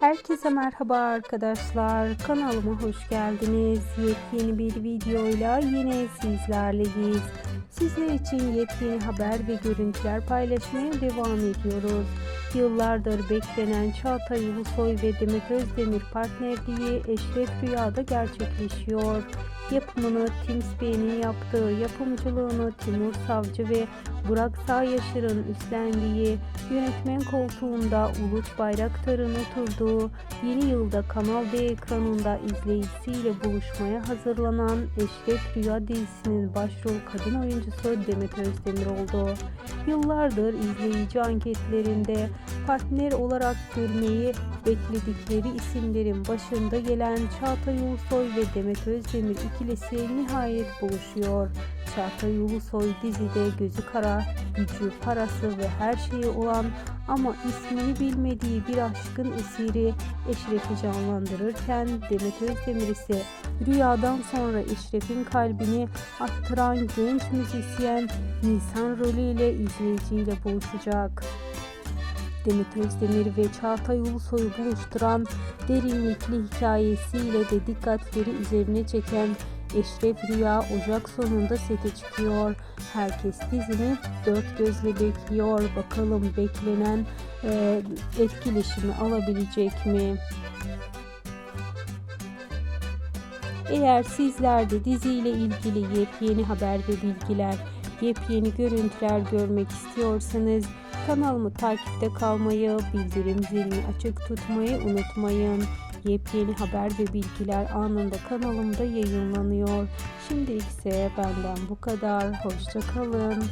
Herkese merhaba arkadaşlar. Kanalıma hoş geldiniz. Yepyeni bir videoyla yine sizlerleyiz. Sizler için yepyeni haber ve görüntüler paylaşmaya devam ediyoruz. Yıllardır beklenen Çağatay Ulusoy ve Demet Özdemir partnerliği Eşref Rüya'da gerçekleşiyor. Yapımını Tim Spey'nin yaptığı, yapımcılığını Timur Savcı ve Burak Sağyaşır'ın üstlendiği, yönetmen koltuğunda Uluç Bayraktar'ın oturduğu, yeni yılda Kanal D ekranında izleyicisiyle buluşmaya hazırlanan Eşref Rüya dizisinin başrol kadın oyuncusu Demet Özdemir oldu. Yıllardır izleyici anketlerinde partner olarak görmeyi bekledikleri isimlerin başında gelen Çağatay Ulusoy ve Demet Özdemir ikilisi nihayet buluşuyor. Çağatay Ulusoy dizide gözü kara, gücü, parası ve her şeyi olan ama ismini bilmediği bir aşkın esiri Eşref'i canlandırırken Demet Özdemir ise rüyadan sonra Eşref'in kalbini attıran genç müzisyen Nisan rolüyle izleyiciyle buluşacak. Demet Özdemir ve Çağatay Ulusoy'u buluşturan derinlikli hikayesiyle de dikkatleri üzerine çeken Eşref Rüya Ocak sonunda sete çıkıyor. Herkes dizini dört gözle bekliyor. Bakalım beklenen e, etkileşimi alabilecek mi? Eğer sizler de diziyle ilgili yepyeni haber ve bilgiler, yepyeni görüntüler görmek istiyorsanız kanalımı takipte kalmayı, bildirim zilini açık tutmayı unutmayın. Yepyeni haber ve bilgiler anında kanalımda yayınlanıyor. Şimdilik ise benden bu kadar. Hoşça kalın.